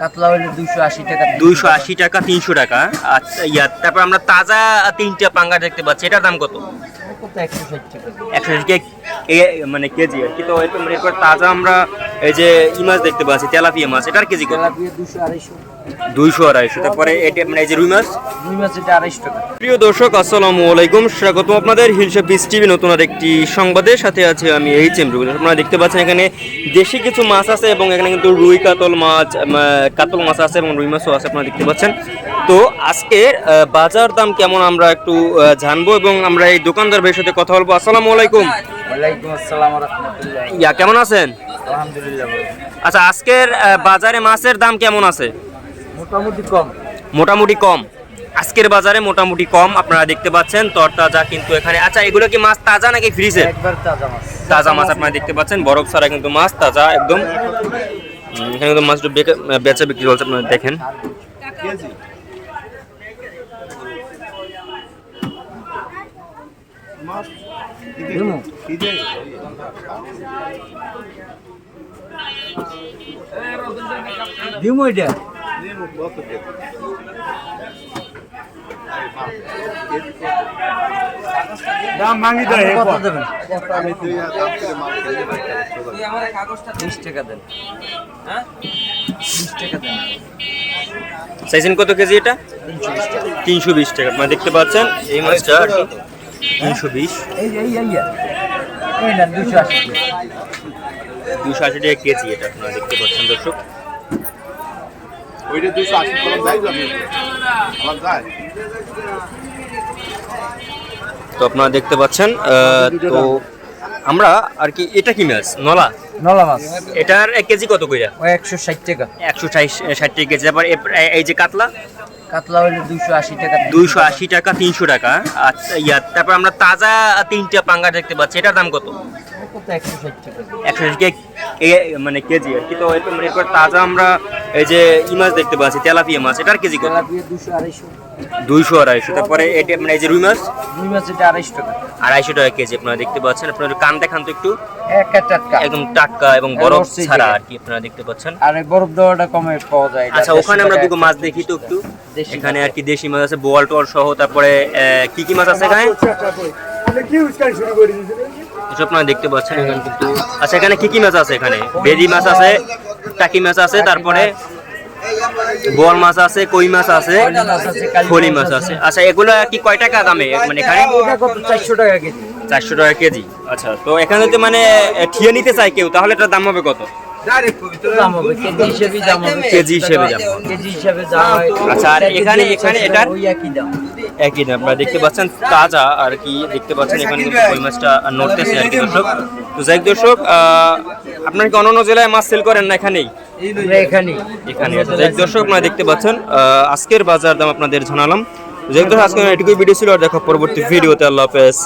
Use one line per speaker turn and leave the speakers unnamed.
কাতলা হইলে দুইশো আশি টাকা
দুইশো আশি টাকা তিনশো টাকা। আচ্ছা ইয়া তারপর আমরা তাজা তিনটা পাঙ্গা দেখতে পাচ্ছি। এটার দাম কত?
একশো ষাট টাকা।
একশো কে মানে কেজি আর কি। তো এরপর তাজা আমরা এই যে ই মাছ দেখতে পাচ্ছি তেলাপিয়া মাছ। এটার কেজি কত?
তেলাপিয়া দুশো আড়াইশো।
দুইশো আড়াইশো। তারপরে এটা মানে এই যে রুই মাছ?
রুই মাছ এটা আড়াইশো টাকা।
প্রিয় দর্শক আসসালামু আলাইকুম। স্বাগতম আপনাদের হিলসা পিস টিভি নতুন আর একটি সংবাদের সাথে আছে আমি এইচ এম রুবেল। আপনারা দেখতে পাচ্ছেন এখানে দেশি কিছু মাছ আছে এবং এখানে কিন্তু রুই কাতল মাছ কাতল মাছ আছে এবং রুই মাছও আছে আপনারা দেখতে পাচ্ছেন। তো আজকের বাজার দাম কেমন আমরা একটু জানব এবং আমরা এই দোকানদার ভাইয়ের সাথে কথা বলব। আসসালামু আলাইকুম।
ওয়ালাইকুম আসসালাম
ইয়া কেমন আছেন?
আলহামদুলিল্লাহ
আচ্ছা আজকের বাজারে মাছের দাম কেমন আছে?
মোটামুটি কম।
মোটামুটি কম। আজকের বাজারে মোটামুটি কম আপনারা দেখতে পাচ্ছেন তরতাজা কিন্তু এখানে। আচ্ছা এগুলো কি মাছ তাজা নাকি ফ্রিজে
একবার তাজা মাছ।
তাজা মাছ আপনারা দেখতে পাচ্ছেন বরফ ছাড়া কিন্তু মাছ তাজা একদম। এখানে কিন্তু মাছটা বেচা বিক্রি হচ্ছে আপনারা দেখেন।
দিমু? দিমু এটা
দাম ভাঙি দেয়
কত দেবেন? বিশ টাকা দেন। হ্যাঁ? বিশ টাকা দেন।
কত কেজি এটা?
তিনশো বিশ টাকা।
আপনারা দেখতে পাচ্ছেন এই মাছটা আর কি তিনশো বিশ।
এই এই এই এই না দুশো আশি টাকা।
দুশো আশি টাকা কেজি এটা আপনারা দেখতে পাচ্ছেন দর্শক।
ওইটা দুশো আশি কলম যাই যাবে। আমার যায়।
তো আপনারা দেখতে পাচ্ছেন তো আমরা আর কি এটা কি মাছ? নলা?
নলা মাছ।
এটার এক কেজি কত কইরা?
একশো ষাট টাকা।
একশো ষাট টাকা কেজি। তারপর এ- এই যে কাতলা?
কাতলা হইলে দুশো আশি টাকা
দুইশো আশি টাকা তিনশো টাকা। আচ্ছা ইয়া তারপর আমরা তাজা তিনটা পাঙ্গা দেখতে পাচ্ছি। এটার দাম কত?
কত? একশো ষাট টাকা।
একশো কে মানে কেজি আর কি। তো এরপর এরপর তাজা আমরা এই যে ই মাছ দেখতে পাচ্ছি তেলাপিয়া মাছ এটার কেজি কত? দুইশো আড়াইশো। তারপরে এটা মানে এই যে রুই মাছ?
রুই মাছ এটা আড়াইশো টাকা।
আড়াইশো টাকা কেজি আপনারা দেখতে পাচ্ছেন। আপনার একটু কান দেখান তো একটু। একদম টাটকা এবং বরফ ছাড়া আর কি আপনারা দেখতে পাচ্ছেন।
আর বরফ দেওয়াটা কমে পাওয়া যায়।
আচ্ছা ওখানে আমরা দুটো মাছ দেখি তো একটু। এখানে আর কি দেশি মাছ আছে বোয়াল টোয়াল সহ তারপরে আহ, কি কি মাছ আছে এখানে? এসব আপনারা দেখতে পাচ্ছেন এখানে কিন্তু। আচ্ছা এখানে কি কি মাছ আছে এখানে? মাছ আছে টাকি মাছ আছে তারপরে বোয়াল মাছ আছে কই মাছ আছে
ফলি মাছ আছে,
আচ্ছা এগুলো কি কয় টাকা দামে? মানে এখানে
চারশো টাকা কেজি।
চারশো টাকা কেজি। আচ্ছা তো এখানে যদি মানে ঠিয়ে নিতে চাই কেউ তাহলে এটার দাম হবে কত?
কেজি হিসেবে
আচ্ছা, আর এখানে- এখানে এটার-
একই দাম।
আপনারা দেখতে পাচ্ছেন তাজা আর কি দেখতে পাচ্ছেন এখানে কিন্তু কই মাছটা নড়তেছে আর কি দর্শক। তো যাই দর্শক আহ, আপনারা কি অন্যান্য জেলায় মাছ সেল করেন না এখানেই?
এখানেই।
এখানে। দর্শক আপনারা দেখতে পাচ্ছেন আহ, আজকের বাজার দাম আপনাদের জানালাম। আজকে এটুকুই ভিডিও ছিল। আর দেখো পরবর্তী ভিডিওতে। আল্লাহ হাফেজ।